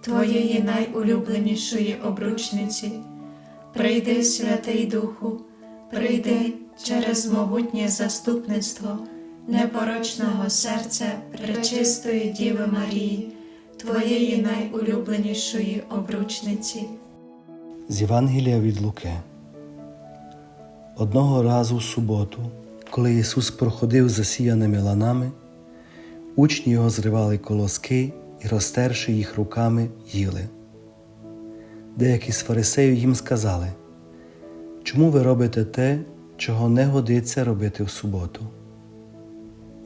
Твоєї найулюбленішої обручниці. Прийди, Святий Духу, прийди через могутнє заступництво непорочного серця Пречистої Діви Марії, Твоєї найулюбленішої обручниці. З Євангелія від Луки. Одного разу в суботу, коли Ісус проходив засіяними ланами, учні його зривали колоски і, розтерши їх руками, їли. Деякі з фарисеїв їм сказали, чому ви робите те, чого не годиться робити в суботу?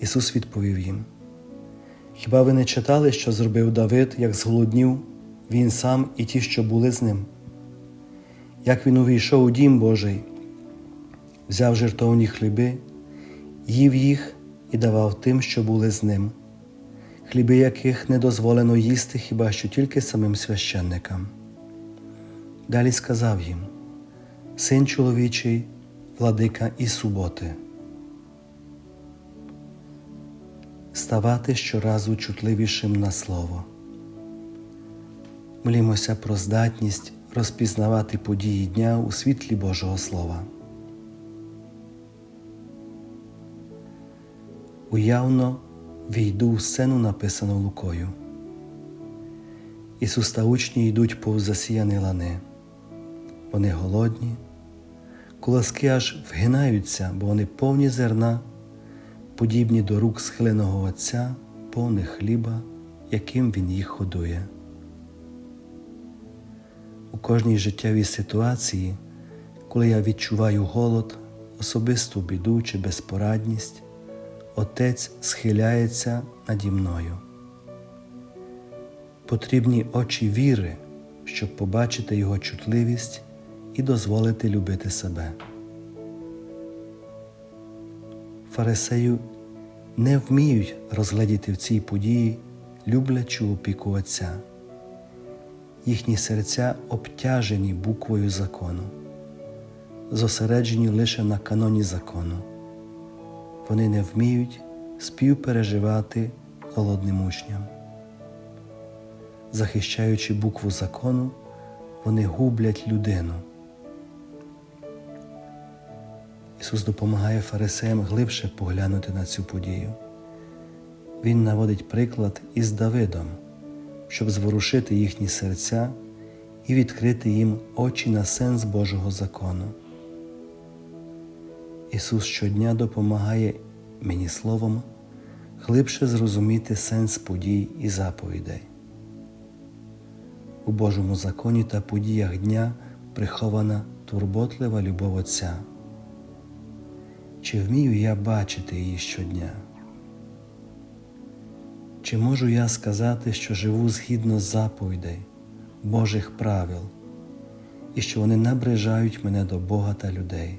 Ісус відповів їм: Хіба ви не читали, що зробив Давид, як зголоднів, він сам і ті, що були з ним? Як він увійшов у дім Божий, взяв жертовні хліби, їв їх і давав тим, що були з ним, хліби яких не дозволено їсти хіба що тільки самим священникам. Далі сказав їм: Син чоловічий, владика і суботи. Ставати щоразу чутливішим на слово. Молімося про здатність розпізнавати події дня у світлі Божого Слова. Уявно війду в сцену, написану Лукою. Ісус та учні йдуть повз засіяні лани. Вони голодні, колоски аж вгинаються, бо вони повні зерна, подібні до рук схиленого Отця, повних хліба, яким Він їх годує. У кожній життєвій ситуації, коли я відчуваю голод, особисту біду чи безпорадність, Отець схиляється наді мною. Потрібні очі віри, щоб побачити Його чутливість і дозволити любити себе. Фарисею не вміють розгледіти в цій події люблячу опіку Отця. Їхні серця обтяжені буквою закону, зосереджені лише на каноні закону. Вони не вміють співпереживати голодним учням. Захищаючи букву закону, вони гублять людину. Ісус допомагає фарисеям глибше поглянути на цю подію. Він наводить приклад із Давидом, щоб зворушити їхні серця і відкрити їм очі на сенс Божого закону. Ісус щодня допомагає мені словом глибше зрозуміти сенс подій і заповідей. У Божому законі та подіях дня прихована турботлива любов Отця. Чи вмію я бачити її щодня? Чи можу я сказати, що живу згідно з заповідей, Божих правил, і що вони наближають мене до Бога та людей?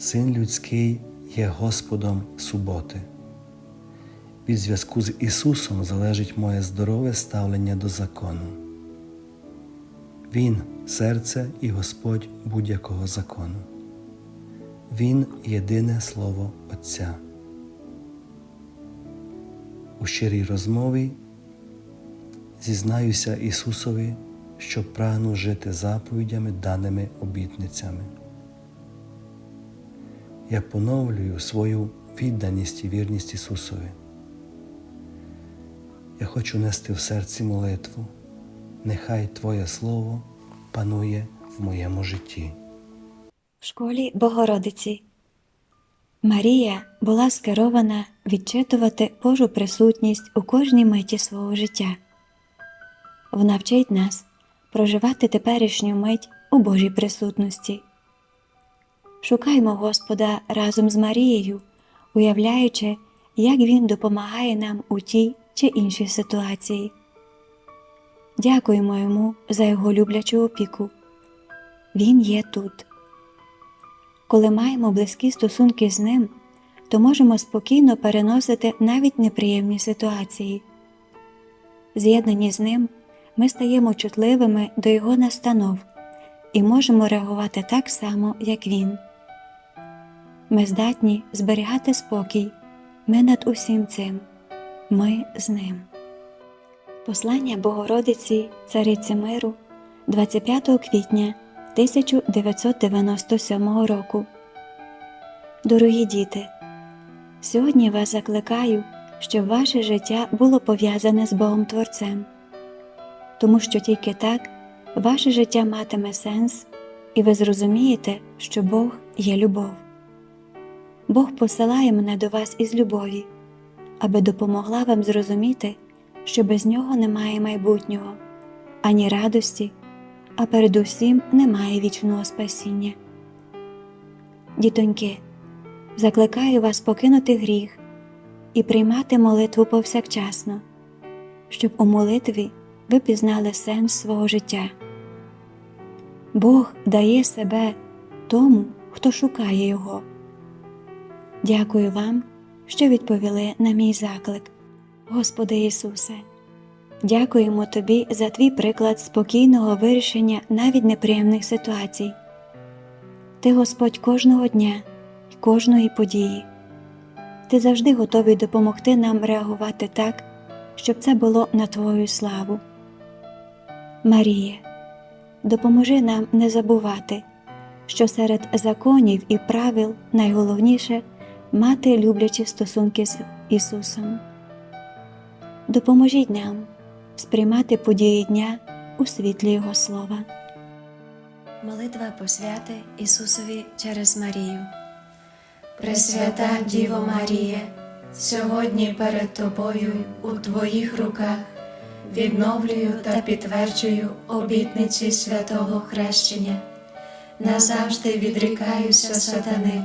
Син людський є Господом суботи. Від зв'язку з Ісусом залежить моє здорове ставлення до закону. Він серце і Господь будь-якого закону. Він єдине Слово Отця. У щирій розмові зізнаюся Ісусові, що прагну жити заповідями, даними обітницями. Я поновлюю свою відданість і вірність Ісусові. Я хочу нести в серці молитву. Нехай Твоє Слово панує в моєму житті. В школі Богородиці Марія була скерована відчитувати Божу присутність у кожній миті свого життя. Вона вчить нас проживати теперішню мить у Божій присутності. Шукаймо Господа разом з Марією, уявляючи, як Він допомагає нам у тій чи інші ситуації. Дякуємо йому за його люблячу опіку. Він є тут. Коли маємо близькі стосунки з ним, то можемо спокійно переносити навіть неприємні ситуації. З'єднані з ним, ми стаємо чутливими до його настанов і можемо реагувати так само, як він. Ми здатні зберігати спокій, ми над усім цим, ми з ним. Послання Богородиці Цариці Миру 25 квітня 1997 року. Дорогі діти, сьогодні вас закликаю, щоб ваше життя було пов'язане з Богом Творцем, тому що тільки так ваше життя матиме сенс, і ви зрозумієте, що Бог є любов. Бог посилає мене до вас із любові, аби допомогла вам зрозуміти, що без нього немає майбутнього, ані радості, а передусім немає вічного спасіння. Дітоньки, закликаю вас покинути гріх і приймати молитву повсякчасно, щоб у молитві ви пізнали сенс свого життя. Бог дає себе тому, хто шукає Його. Дякую вам, що відповіли на мій заклик. Господи Ісусе, дякуємо Тобі за твій приклад спокійного вирішення навіть неприємних ситуацій. Ти Господь кожного дня і кожної події. Ти завжди готовий допомогти нам реагувати так, щоб це було на Твою славу. Маріє, допоможи нам не забувати, що серед законів і правил найголовніше мати люблячі стосунки з Ісусом. Допоможіть нам сприймати події дня у світлі Його слова. Молитва посвяти Ісусові через Марію. Пресвята Діво Марія, сьогодні перед Тобою у Твоїх руках відновлюю та підтверджую обітниці святого хрещення. Назавжди відрікаюся сатани,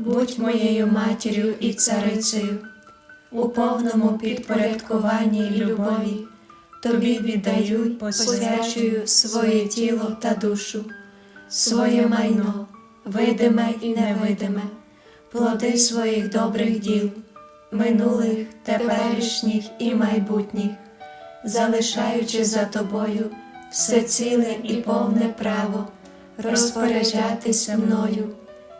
будь моєю матір'ю і царицею, у повному підпорядкуванні й любові. Тобі віддаю посвячую своє тіло та душу, своє майно, видиме і невидиме, плоди своїх добрих діл, минулих, теперішніх і майбутніх, залишаючи за тобою все ціле і повне право розпоряджатися мною